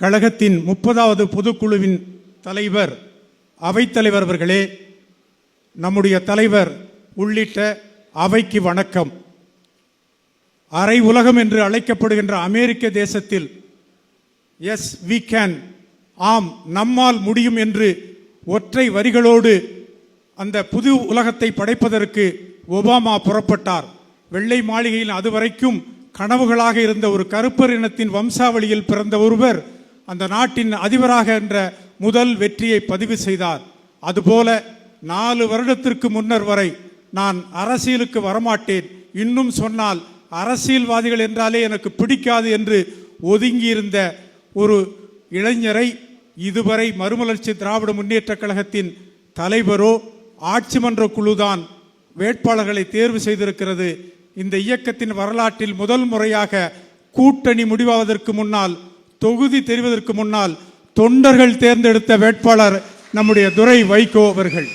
கழகத்தின் முப்பதாவது பொதுக்குழுவின் தலைவர் அவைத்தலைவர் அவர்களே நம்முடைய தலைவர் உள்ளிட்ட அவைக்கு வணக்கம். அரை உலகம் என்று அழைக்கப்படுகின்ற அமெரிக்க தேசத்தில் எஸ் வி கேன் ஆம் நம்மால் முடியும் என்று ஒற்றை வரிகளோடு அந்த புது உலகத்தை படைப்பதற்கு ஒபாமா புறப்பட்டார். வெள்ளை மாளிகையில் அதுவரைக்கும் கனவுகளாக இருந்த ஒரு கருப்பர் இனத்தின் வம்சாவளியில் பிறந்த ஒருவர் அந்த நாட்டின் அதிபராக என்ற முதல் வெற்றியை பதிவு செய்தார். அதுபோல நாலு வருடத்திற்கு முன்னர் வரை நான் அரசியலுக்கு வரமாட்டேன். இன்னும் சொன்னால் அரசியல்வாதிகள் என்றாலே எனக்கு பிடிக்காது என்று ஒதுங்கியிருந்த ஒரு இளைஞரை இதுவரை மறுமலர்ச்சி திராவிட முன்னேற்ற கழகத்தின் தலைவரோ ஆட்சி மன்ற குழுதான் வேட்பாளர்களை தேர்வு செய்திருக்கிறது. இந்த இயக்கத்தின் வரலாற்றில் முதல் முறையாக கூட்டணி முடிவாவதற்கு முன்னால் தொகுதி தெரிவதற்கு முன்னால் தொண்டர்கள் தேர்ந்தெடுத்த வேட்பாளர் நம்முடைய துரை வைகோ அவர்கள்.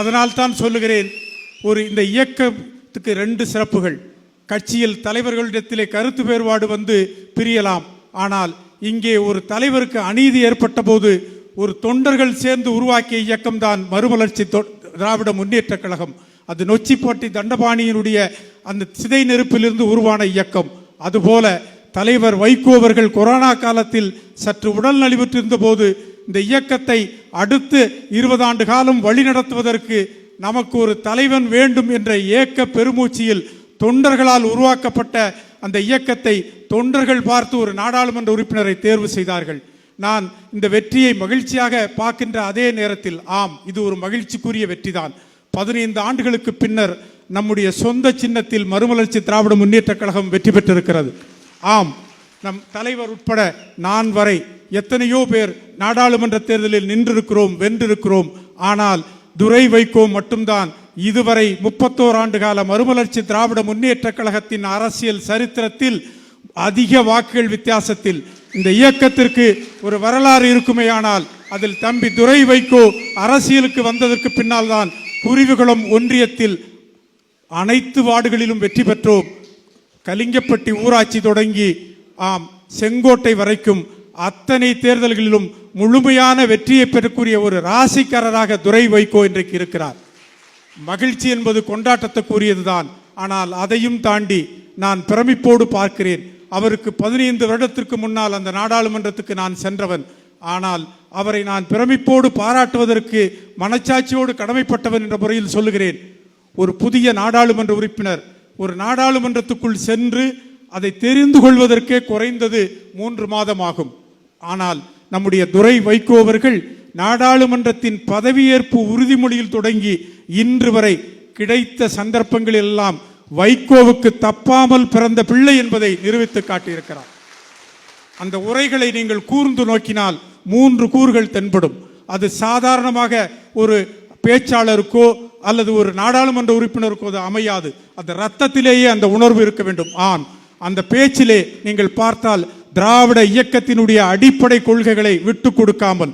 அதனால் தான் சொல்லுகிறேன் ஒரு இந்த இயக்கத்துக்கு ரெண்டு சிறப்புகள். கட்சியில் தலைவர்களிடத்திலே கருத்து வேறுபாடு வந்து பிரியலாம். ஆனால் இங்கே ஒரு தலைவருக்கு அநீதி ஏற்பட்ட போது ஒரு தொண்டர்கள் சேர்ந்து உருவாக்கிய இயக்கம்தான் மறுமலர்ச்சி திராவிட முன்னேற்ற கழகம். அது நொச்சிப்பட்டி தண்டபாணியினுடைய அந்த சிதை நெருப்பிலிருந்து உருவான இயக்கம். அதுபோல தலைவர் வைகோ அவர்கள் கொரோனா காலத்தில் சற்று உடல் நலிவுற்றிருந்த போது இந்த இயக்கத்தை அடுத்து இருபது ஆண்டு காலம் வழிநடத்துவதற்கு நமக்கு ஒரு தலைவன் வேண்டும் என்ற ஏக்க பெருமூச்சியில் தொண்டர்களால் உருவாக்கப்பட்ட அந்த இயக்கத்தை தொண்டர்கள் பார்த்து ஒரு நாடாளுமன்ற உறுப்பினரை தேர்வு செய்தார்கள். நான் இந்த வெற்றியை மகிழ்ச்சியாக பார்க்கின்ற அதே நேரத்தில் ஆம் இது ஒரு மகிழ்ச்சிக்குரிய வெற்றிதான். பதினைந்து ஆண்டுகளுக்கு பின்னர் நம்முடைய சொந்த சின்னத்தில் மறுமலர்ச்சி திராவிட முன்னேற்ற கழகம் வெற்றி பெற்றிருக்கிறது. ஆம். நம் தலைவர் உட்பட நான் வரை எத்தனையோ பேர் நாடாளுமன்ற தேர்தலில் நின்றிருக்கிறோம் வென்றிருக்கிறோம். ஆனால் துரை வைகோ மட்டும்தான் இதுவரை முப்பத்தோரு ஆண்டு கால மறுமலர்ச்சி திராவிட முன்னேற்ற கழகத்தின் அரசியல் சரித்திரத்தில் அதிக வாக்குகள் வித்தியாசத்தில் இந்த இயக்கத்திற்கு ஒரு வரலாறு இருக்குமேயானால் அதில் தம்பி துரை வைகோ அரசியலுக்கு வந்ததற்கு பின்னால் தான் குருவிகுளம் ஒன்றியத்தில் அனைத்து வார்டுகளிலும் வெற்றி பெற்றோம். கலிங்கப்பட்டி ஊராட்சி தொடங்கி ஆம் செங்கோட்டை வரைக்கும் அத்தனை தேர்தல்களிலும் முழுமையான வெற்றியை பெறக்கூடிய ஒரு ராசிக்காரராக துரை வைகோ இன்றைக்கு இருக்கிறார். மகிழ்ச்சி என்பது கொண்டாட்டத்துக்குரியதுதான். ஆனால் அதையும் தாண்டி நான் பிரமிப்போடு பார்க்கிறேன். அவருக்கு பதினைந்து வருடத்திற்கு முன்னால் அந்த நாடாளுமன்றத்துக்கு நான் சென்றவன். ஆனால் அவரை நான் பிரமிப்போடு பாராட்டுவதற்கு மனச்சாட்சியோடு கடமைப்பட்டவன் என்ற முறையில் சொல்லுகிறேன். ஒரு புதிய நாடாளுமன்ற உறுப்பினர் ஒரு நாடாளுமன்றத்துக்குள் சென்று அதை தெரிந்து கொள்வதற்கே குறைந்தது மூன்று மாதம் ஆகும் ஆனால் நம்முடைய துரை வைகோவர்கள் நாடாளுமன்றத்தின் பதவியேற்பு உறுதிமொழியில் தொடங்கி இன்று வரை கிடைத்த சந்தர்ப்பங்களெல்லாம் வைகோவுக்கு தப்பாமல் பிறந்த பிள்ளை என்பதை நிரூபித்து காட்டியிருக்கிறார். அந்த உரைகளை நீங்கள் கூர்ந்து நோக்கினால் மூன்று கூறுகள் தென்படும். அது சாதாரணமாக ஒரு பேச்சாளருக்கோ அல்லது ஒரு நாடாளுமன்ற உறுப்பினருக்கோ அது அமையாது. அந்த ரத்தத்திலேயே அந்த உணர்வு இருக்க வேண்டும். ஆம். அந்த பேச்சிலே நீங்கள் பார்த்தால் திராவிட இயக்கத்தினுடைய அடிப்படை கொள்கைகளை விட்டு கொடுக்காமல்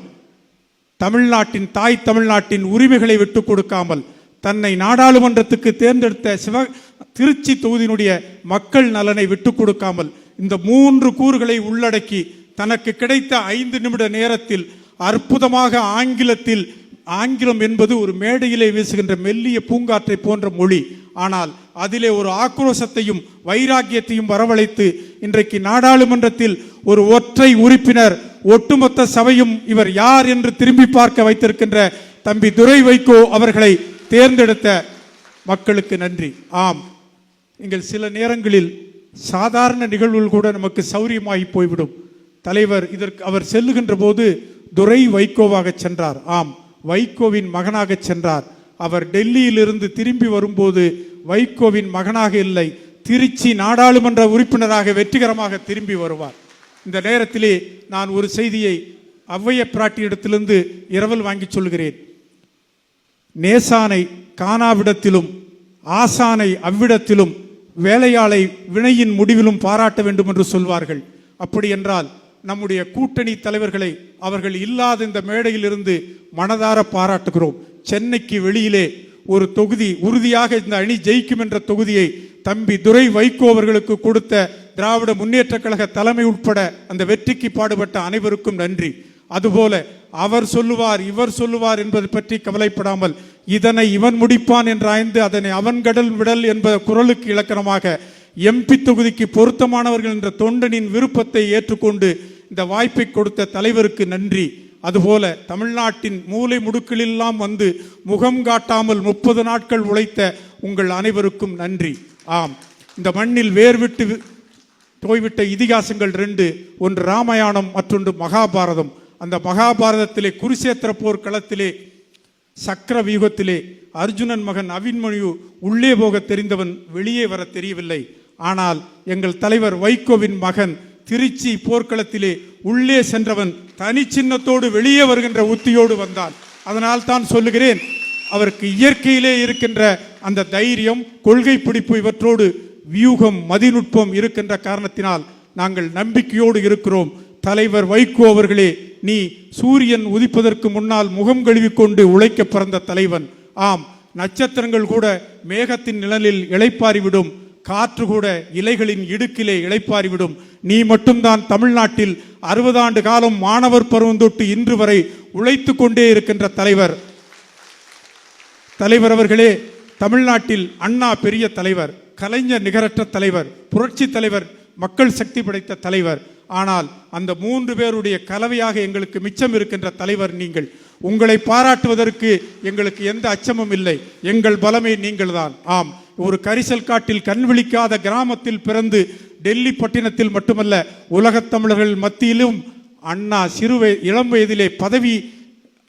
தமிழ்நாட்டின் தாய் தமிழ்நாட்டின் உரிமைகளை விட்டு கொடுக்காமல் தன்னை நாடாளுமன்றத்துக்கு தேர்ந்தெடுத்த சிவ திருச்சி தொகுதியினுடைய மக்கள் நலனை விட்டு கொடுக்காமல் இந்த மூன்று கூறுகளை உள்ளடக்கி தனக்கு கிடைத்த ஐந்து நிமிட நேரத்தில் அற்புதமாக ஆங்கிலத்தில் ஆங்கிலம் என்பது ஒரு மேடையிலே வீசுகின்ற மெல்லிய பூங்காற்றை போன்ற மொழி. ஆனால் அதிலே ஒரு ஆக்ரோஷத்தையும் வைராக்கியத்தையும் வரவழைத்து இன்றைக்கு நாடாளுமன்றத்தில் ஒரு ஒற்றை உறுப்பினர் ஒட்டுமொத்த சபையும் இவர் யார் என்று திரும்பி பார்க்க வைத்திருக்கின்ற தம்பி துரை வைகோ அவர்களை தேர்ந்தெடுத்த மக்களுக்கு நன்றி. ஆம் எங்கள் சில நேரங்களில் சாதாரண நிகழ்வுகள் கூட நமக்கு சௌரியமாகி போய்விடும். தலைவர் இதற்கு அவர் செல்லுகின்ற போது துரை வைகோவாக சென்றார். ஆம். வைகோவின் மகனாக சென்றார். அவர் டெல்லியிலிருந்து திரும்பி வரும்போது வைகோவின் மகனாக இல்லை திருச்சி நாடாளுமன்ற உறுப்பினராக வெற்றிகரமாக திரும்பி வருவார். இந்த நேரத்திலே நான் ஒரு செய்தியை அவ்வைய பிராட்டியிடத்திலிருந்து இரவல் வாங்கி சொல்கிறேன். நேசானை காணாவிடத்திலும் ஆசானை அவ்விடத்திலும் வேலையாளை வினையின் முடிவிலும் பாராட்ட வேண்டும் என்று சொல்வார்கள். அப்படி என்றால் நம்முடைய கூட்டணி தலைவர்களை அவர்கள் இல்லாத இந்த மேடையிலிருந்து மனதார பாராட்டுகிறோம். சென்னைக்கு வெளியிலே ஒரு தொகுதி உறுதியாக இந்த அணி ஜெயிக்கும் என்ற தொகுதியை தம்பி துரை வைகோ அவர்களுக்கு கொடுத்த திராவிட முன்னேற்ற கழக தலைமை உட்பட அந்த வெற்றிக்கு பாடுபட்ட அனைவருக்கும் நன்றி. அதுபோல அவர் சொல்லுவார் இவர் சொல்லுவார் என்பது பற்றி கவலைப்படாமல் இதனை இவன் முடிப்பான் என்று ஆய்ந்து அதனை அவன் கடல் விடல் என்ப குரலுக்கு இலக்கணமாக எம்பி தொகுதிக்கு பொருத்தமானவர்கள் என்ற தொண்டனின் விருப்பத்தை ஏற்றுக்கொண்டு இந்த வாய்ப்பை கொடுத்த தலைவருக்கு நன்றி. அதுபோல தமிழ்நாட்டின் மூலை முடுக்கிலெல்லாம் வந்து முகம் காட்டாமல் முப்பது நாட்கள் உழைத்த உங்கள் அனைவருக்கும் நன்றி. ஆம். இந்த மண்ணில் வேர்விட்டு போய்விட்ட இதிகாசங்கள் ரெண்டு ஒன்று ராமாயணம் மற்றொன்று மகாபாரதம். அந்த மகாபாரதத்திலே குருசேத்திர போர் களத்திலே சக்கர வியூகத்திலே அர்ஜுனன் மகன் அவின்மொழியு உள்ளே போக தெரிந்தவன் வெளியே வர தெரியவில்லை. ஆனால் எங்கள் தலைவர் வைகோவின் மகன் திருச்சி போர்க்களத்திலே உள்ளே சென்றவன் தனி சின்னத்தோடு வெளியே வருகின்ற உத்தியோடு வந்தான். அதனால் தான் சொல்லுகிறேன் அவருக்கு இயற்கையிலே இருக்கின்ற அந்த தைரியம் கொள்கை பிடிப்பு இவற்றோடு வியூகம் மதிநுட்பம் இருக்கின்ற காரணத்தினால் நாங்கள் நம்பிக்கையோடு இருக்கிறோம். தலைவர் வைகோ அவர்களே நீ சூரியன் உதிப்பதற்கு முன்னால் முகம் கழுவிக்கொண்டு உழைக்க பிறந்த தலைவன். ஆம் நட்சத்திரங்கள் கூட மேகத்தின் நிழலில் இழைப்பாரிவிடும் காற்று கூட இலைகளின் இடுக்கிலே இளைப்பாறிவிடும் நீ மட்டும்தான் தமிழ்நாட்டில் அறுபது ஆண்டு காலம் மாணவர் பருவம் தொட்டு இன்று வரை உழைத்து கொண்டே இருக்கின்ற தலைவர். தலைவர் அவர்களே தமிழ்நாட்டில் அண்ணா பெரிய தலைவர் கலைஞர் நிகரற்ற தலைவர் புரட்சி தலைவர் மக்கள் சக்தி படைத்த தலைவர். ஆனால் அந்த மூன்று பேருடைய கலவையாக எங்களுக்கு மிச்சம் இருக்கின்ற தலைவர் நீங்கள். உங்களை பாராட்டுவதற்கு எங்களுக்கு எந்த அச்சமும் இல்லை. எங்கள் பலமே நீங்கள்தான். ஆம். ஒரு கரிசல் காட்டில் கண் விழிக்காத கிராமத்தில் பிறந்து டெல்லி பட்டினத்தில் மட்டுமல்ல உலகத் தமிழர்கள் மத்தியிலும் அண்ணா சிறு இளம் வயதிலே பதவி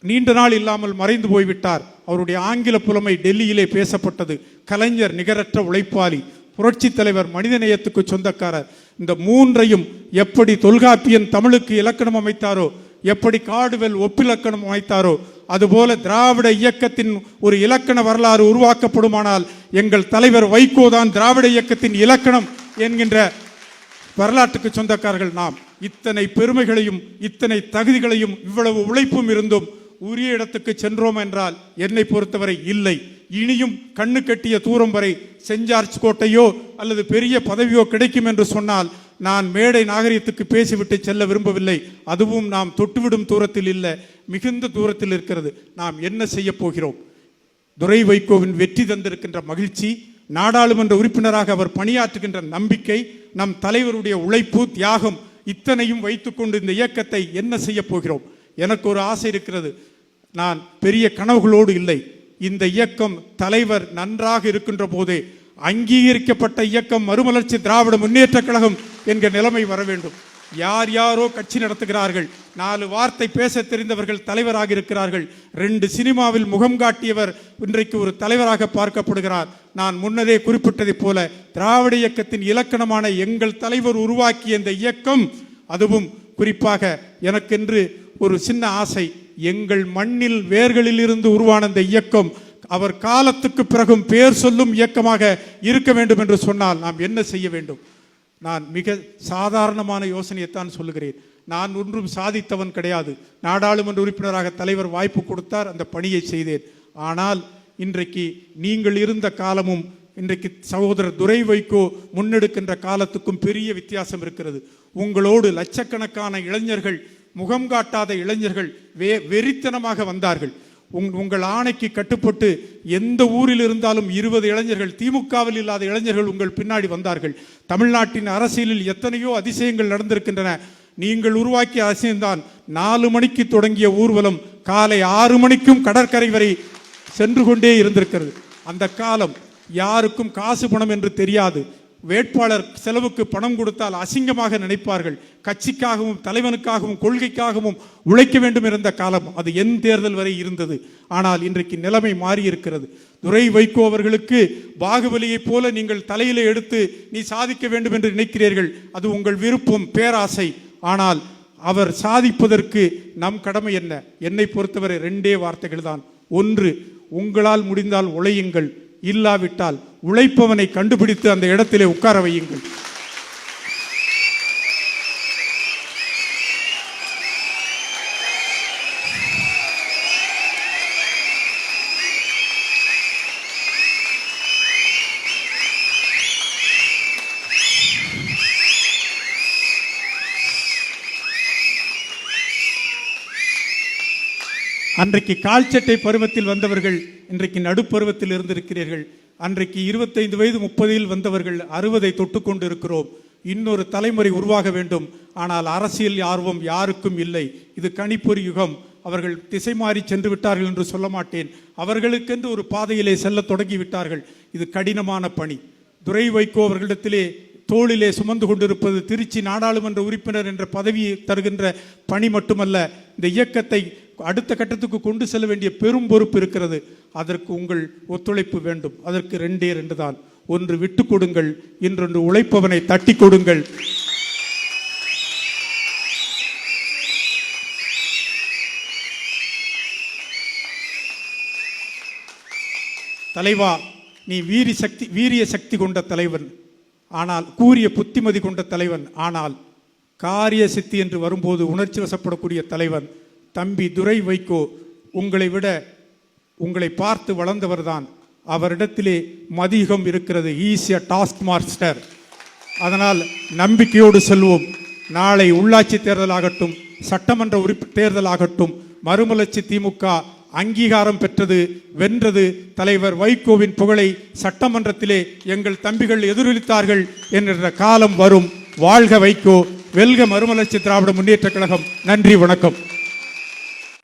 நீண்ட நாள் இல்லாமல் மறைந்து போய்விட்டார். அவருடைய ஆங்கில புலமை டெல்லியிலே பேசப்பட்டது. கலைஞர் நிகரற்ற உழைப்பாளி புரட்சி தலைவர் மனிதநேயத்துக்கு சொந்தக்காரர். இந்த மூன்றையும் எப்படி தொல்காப்பியன் தமிழுக்கு இலக்கணம் அமைத்தாரோ எப்படி காடுவெல் ஒப்பிலக்கணம் அமைத்தாரோ அதுபோல திராவிட இயக்கத்தின் ஒரு இலக்கண வரலாறு உருவாக்கப்படுமானால் எங்கள் தலைவர் வைகோ தான் திராவிட இயக்கத்தின் இலக்கணம் என்கின்ற வரலாற்றுக்கு சொந்தக்காரர்கள் நாம். இத்தனை பெருமைகளையும் இத்தனை தகுதிகளையும் இவ்வளவு உழைப்பும் இருந்தும் உரிய இடத்துக்கு சென்றோம் என்றால் என்னை பொறுத்தவரை இல்லை. இனியும் கண்ணு கட்டிய தூரம் வரை செஞ்சார்ஜ் கோட்டையோ அல்லது பெரிய பதவியோ கிடைக்கும் என்று சொன்னால் நான் மேடை நாகரிகத்துக்கு பேசிவிட்டு செல்ல விரும்பவில்லை. அதுவும் நாம் தொட்டுவிடும் தூரத்தில் இல்லை. மிகுந்த தூரத்தில் இருக்கிறது. நாம் என்ன செய்ய போகிறோம்? துரை வைகோவின் வெற்றி தந்திருக்கின்ற மகிழ்ச்சி நாடாளுமன்ற உறுப்பினராக அவர் பணியாற்றுகின்ற நம்பிக்கை நம் தலைவருடைய உழைப்பு தியாகம் இத்தனையும் வைத்துக்கொண்டு இந்த இயக்கத்தை என்ன செய்ய போகிறோம்? எனக்கு ஒரு ஆசை இருக்கிறது. நான் பெரிய கனவுகளோடு இல்லை. இந்த இயக்கம் தலைவர் நன்றாக இருக்கின்ற போதே அங்கீகரிக்கப்பட்ட இயக்கம் மறுமலர்ச்சி திராவிட முன்னேற்றக் கழகம் என்கிற நிலைமை வர வேண்டும். யார் யாரோ கட்சி நடத்துகிறார்கள் நாலு வார்த்தை பேச தெரிந்தவர்கள் தலைவராக இருக்கிறார்கள் ரெண்டு சினிமாவில் முகம் காட்டியவர் இன்றைக்கு ஒரு தலைவராக பார்க்கப்படுகிறார். நான் முன்னதே குறிப்பிட்டதைப் போல திராவிட இயக்கத்தின் இலக்கணமான எங்கள் தலைவர் உருவாக்கிய இந்த இயக்கம் அதுவும் குறிப்பாக எனக்கென்று ஒரு சின்ன ஆசை எங்கள் மண்ணில் வேர்களில் இருந்து உருவான இந்த இயக்கம் அவர் காலத்துக்கு பிறகும் பேர் சொல்லும் இயக்கமாக இருக்க வேண்டும் என்று சொன்னால் நாம் என்ன செய்ய வேண்டும்? நான் மிக சாதாரணமான யோசனையைத்தான் சொல்லுகிறேன். நான் ஒன்றும் சாதித்தவன் கிடையாது. நாடாளுமன்ற உறுப்பினராக தலைவர் வாய்ப்பு கொடுத்தார் அந்த பணியை செய்தேன். ஆனால் இன்றைக்கு நீங்கள் இருந்த காலமும் இன்றைக்கு சகோதரர் துரை வைகோ முன்னெடுக்கின்ற காலத்துக்கும் பெரிய வித்தியாசம் இருக்கிறது. உங்களோடு லட்சக்கணக்கான இளைஞர்கள் முகம் காட்டாத இளைஞர்கள் வே வெறித்தனமாக வந்தார்கள். உங் உங்கள் ஆணைக்கு கட்டுப்பட்டு எந்த ஊரில் இருந்தாலும் இருபது இளைஞர்கள் திமுகவில் இல்லாத இளைஞர்கள் உங்கள் பின்னாடி வந்தார்கள். தமிழ்நாட்டின் அரசியலில் எத்தனையோ அதிசயங்கள் நடந்திருக்கின்றன. நீங்கள் உருவாக்கிய அதிசயம்தான் நாலு மணிக்கு தொடங்கிய ஊர்வலம் காலை ஆறு மணிக்கும் கடற்கரை வரை சென்று கொண்டே இருந்திருக்கிறது. அந்த காலம் யாருக்கும் காசு பணம் என்று தெரியாது. வேட்பாளர் செலவுக்கு பணம் கொடுத்தால் அசிங்கமாக நினைப்பார்கள். கட்சிக்காகவும் தலைவனுக்காகவும் கொள்கைக்காகவும் உழைக்க வேண்டும் இருந்த காலம் அது என் தேர்தல் வரை இருந்தது. ஆனால் இன்றைக்கு நிலைமை மாறி இருக்கிறது துரை வைகோ அவர்களுக்கு பாகுபலியைப் போல நீங்கள் தலையில எடுத்து நீ சாதிக்க வேண்டும் என்று நினைக்கிறீர்கள். அது உங்கள் விருப்பம் பேராசை. ஆனால் அவர் சாதிப்பதற்கு நம் கடமை என்ன? என்னை பொறுத்தவரை ரெண்டே வார்த்தைகள் தான். ஒன்று உங்களால் முடிந்தால் உழையுங்கள். இல்லாவிட்டால் உழைப்பவனை கண்டுபிடித்து அந்த இடத்திலே உட்கார வையுங்கள். அன்றைக்கு கால்சட்டை பருவத்தில் வந்தவர்கள் இன்றைக்கு நடுப்பருவத்தில் இருந்திருக்கிறீர்கள். அன்றைக்கு இருபத்தைந்து வயது முப்பதில் வந்தவர்கள் அறுபதை தொட்டுக்கொண்டு இருக்கிறோம் இன்னொரு தலைமுறை உருவாக வேண்டும். ஆனால் அரசியல் ஆர்வம் யாருக்கும் இல்லை. இது கணிப்பொறி யுகம். அவர்கள் திசை மாறி சென்று விட்டார்கள் என்று சொல்ல மாட்டேன். அவர்களுக்கென்று ஒரு பாதையிலே செல்ல தொடங்கி விட்டார்கள். இது கடினமான பணி. துரை வைகோ அவர்களிடத்திலே தோளிலே சுமந்து கொண்டிருப்பது திருச்சி நாடாளுமன்ற உறுப்பினர் என்ற பதவியை தருகின்ற பணி மட்டுமல்ல இந்த இயக்கத்தை அடுத்த கட்டத்துக்கு கொண்டு செல்ல வேண்டிய பெரும் பொறுப்பு இருக்கிறது. அதற்கு உங்கள் ஒத்துழைப்பு வேண்டும். அதற்கு ரெண்டே ரெண்டு தான். ஒன்று விட்டு கொடுங்கள். இன்றொன்று உழைப்பவனை தட்டி கொடுங்கள். தலைவா நீ வீரி சக்தி வீரிய சக்தி கொண்ட தலைவன். ஆனால் கூறிய புத்திமதி கொண்ட தலைவன். ஆனால் காரிய சித்தி என்று வரும்போது உணர்ச்சி வசப்படக்கூடிய தலைவன். தம்பி துரை வைகோ உங்களை விட உங்களை பார்த்து வளர்ந்தவர்தான் அவரிடத்திலே மதியுகம் இருக்கிறது. ஈஸிய டாஸ்க் மாஸ்டர் அதனால் நம்பிக்கையோடு செல்வோம். நாளை உள்ளாட்சி தேர்தலாகட்டும் சட்டமன்ற உறுப்பு தேர்தலாகட்டும் மறுமலர்ச்சி திமுக அங்கீகாரம் பெற்றது வென்றது. தலைவர் வைகோவின் புகழை சட்டமன்றத்திலே எங்கள் தம்பிகள் எதிரொலித்தார்கள் என்கிற காலம் வரும். வாழ்க வைகோ. வெல்க மறுமலர்ச்சி திராவிட முன்னேற்ற கழகம். நன்றி வணக்கம்.